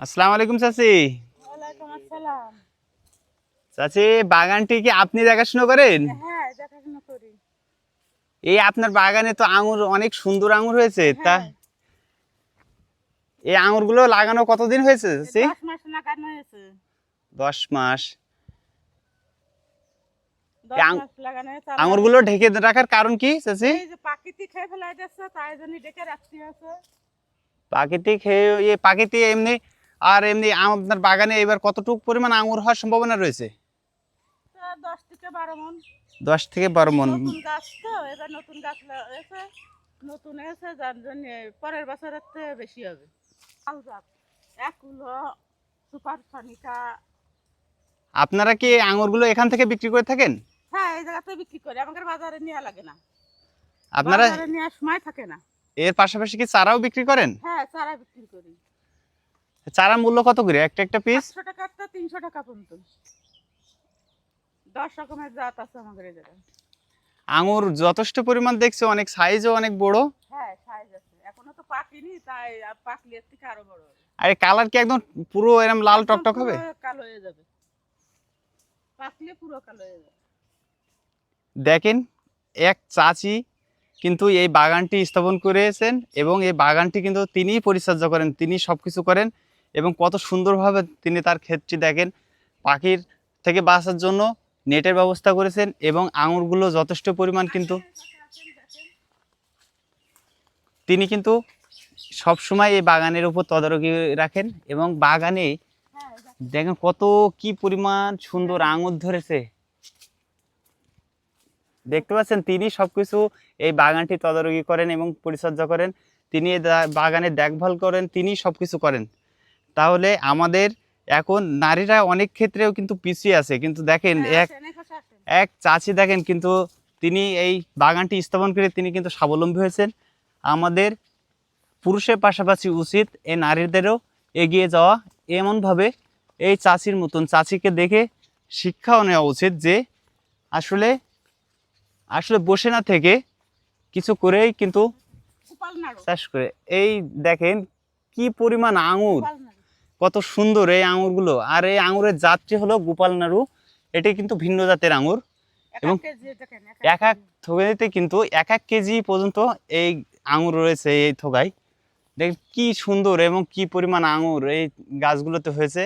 আসসালামু আলাইকুম চাচি। চাচি বাগানটি কি আপনি দেখাশোনা করেন? হ্যাঁ এই আপনার বাগানে তো আঙুর অনেক সুন্দর আঙুর হয়েছে তা? হ্যাঁ। এই আঙুরগুলো লাগানো কতদিন হয়েছে চাচি? দশ মাস আঙুরগুলো ঢেকে রাখার কারণ কি চাচি? প্রাকৃতিক খেয়ে তাই জন্য রাখতে আছে প্রাকৃতিক এমনি আর এমনি আপনার বাগানে এবার কতটুকু পরিমাণ আঙুর হওয়ার সম্ভাবনা রয়েছে? দশ থেকে বারো মন। নতুন যার জন্য পরের বছরের বেশি হবে। সুপার সনিকা আপনারা কি আঙুরগুলো এখান থেকে বিক্রি করে থাকেন? হ্যাঁ এই জায়গাতে বিক্রি করে আমাদের বাজারে নেওয়া লাগে না। আপনারা বাজারে নেওয়ার সময় থাকে না। এর পাশাপাশি কি চারাও বিক্রি করেন? হ্যাঁ চারা বিক্রি করি। চারা মূল্য কত করে? একটা একটা পিস পাঁচশো টাকা তো তিনশো টাকা পর্যন্ত। দশ রকমের জাত আছে আমাদের জায়গায়। আঙুর যথেষ্ট পরিমাণ দেখছি অনেক সাইজও অনেক বড়। হ্যাঁ সাইজ আছে। এখনও তো পাকিনি তাই পাকলে এর থেকে আরও বড় হবে। আর কালার কি একদম পুরো এরকম লাল টকটক হবে? কালো হয়ে যাবে। পাকলে পুরো কালো হয়ে যাবে। দেখেন এক চাচি কিন্তু এই বাগানটি স্থাপন করেছেন এবং এই বাগানটি কিন্তু তিনিই পরিচর্যা করেন তিনি সবকিছু করেন। এবং কত সুন্দরভাবে তিনি তার ক্ষেতটি দেখেন। পাখির থেকে বাঁচার জন্য নেটের ব্যবস্থা করেছেন এবং আঙুরগুলো যথেষ্ট পরিমাণ কিন্তু তিনি কিন্তু সব সময় এই বাগানের উপর তদারকি রাখেন এবং বাগানে দেখেন কত কি পরিমাণ সুন্দর আঙুর ধরেছে। দেখতে পাচ্ছেন তিনি সবকিছু এই বাগানটি তদারকি করেন এবং পরিচর্যা করেন। তিনি বাগানের দেখভাল করেন, তিনি সবকিছু করেন। তাহলে আমাদের এখন নারীরা অনেক ক্ষেত্রেও কিন্তু পিছিয়ে আছে কিন্তু দেখেন হ্যাঁ, এক। এক চাষি দেখেন কিন্তু তিনি এই বাগানটি স্থাপন করে তিনি কিন্তু স্বাবলম্বী হয়েছেন আমাদের পুরুষের পাশাপাশি উচিত এই নারীদেরও এগিয়ে যাওয়া এমনভাবে এই চাষির মতন চাচিকে দেখে শিক্ষাও নেওয়া উচিত যে আসলে আসলে বসে না থেকে কিছু করেই কিন্তু চাষ করে এই দেখেন কি পরিমাণ আঙুর। কত সুন্দর এই আঙুরগুলো। আর এই আঙুরের জাতটি হলো গোপাল নাড়ু। এটি কিন্তু ভিন্ন জাতের আঙুর। এবং এক এক থোকাইতে কিন্তু এক এক কেজি পর্যন্ত এই আঙুর রয়েছে এই থোকায় দেখ কি সুন্দর এবং কি পরিমাণ আঙুর এই গাছগুলোতে হয়েছে।